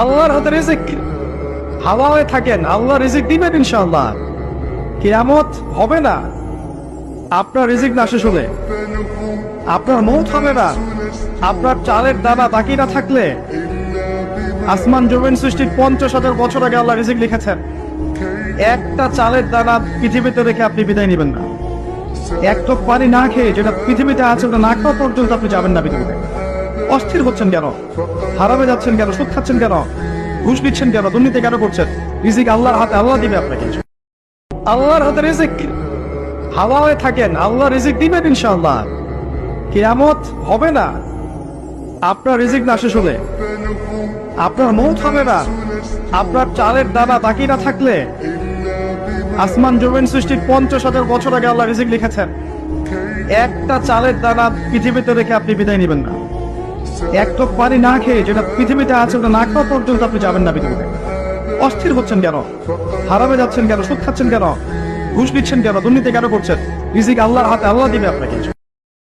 আল্লাহর হাতে রিজিক। হাওয়া হয়ে থাকেন, আল্লাহ রিজিক দিবেন ইনশাআল্লাহ। কিয়ামত হবে না। আপনার রিজিক না শেষ হলে, আপনার মৌত হবে না। আপনার চালের দানা বাকি না থাকলে, আসমান জমিন সৃষ্টির পঞ্চাশ হাজার বছর আগে আল্লাহ রিজিক লিখেছেন। একটা চালের দানা পৃথিবীতে রেখে আপনি বিদায় নেবেন না। এক টক পানি না খেয়ে যেটা পৃথিবীতে আছে, ওটা না খাওয়া পর্যন্ত আপনি যাবেন না পৃথিবীতে। অস্থির হচ্ছেন কেন? হারামে যাচ্ছেন কেন? সুদ খাচ্ছেন কেন? ঘুষ দিচ্ছেন কেন? দুর্নীতি কেন করছেন? রিজিক আল্লাহর হাতে, আল্লাহ দিবে আপনাকে। আল্লাহর হাতে রিজিক হাওয়া হয়ে থাকেন, আল্লাহ রিজিক দিবেন ইনশাআল্লাহ। কিয়ামত হবে না। আপনার রিজিক না শেষ হলে, আপনার মৌত হবে না। আপনার চালের দানা বাকি না থাকলে, আসমান জমিন সৃষ্টির পঞ্চাশ হাজার বছর আগে আল্লাহ রিজিক লিখেছেন। একটা চালের দানা পৃথিবীতে রেখে আপনি বিদায় নেবেন না। এক টক পানি না খেয়ে যেটা পৃথিবীতে আছে, ওটা না খাওয়া পর্যন্ত আপনি যাবেন না পৃথিবীতে। অস্থির হচ্ছেন কেন? হারামে যাচ্ছেন কেন? সুদ খাচ্ছেন কেন? ঘুষ দিচ্ছেন কেন? দুর্নীতি কেন করছেন? রিজিক আল্লাহর হাতে, আল্লাহ দিবে আপনাকে।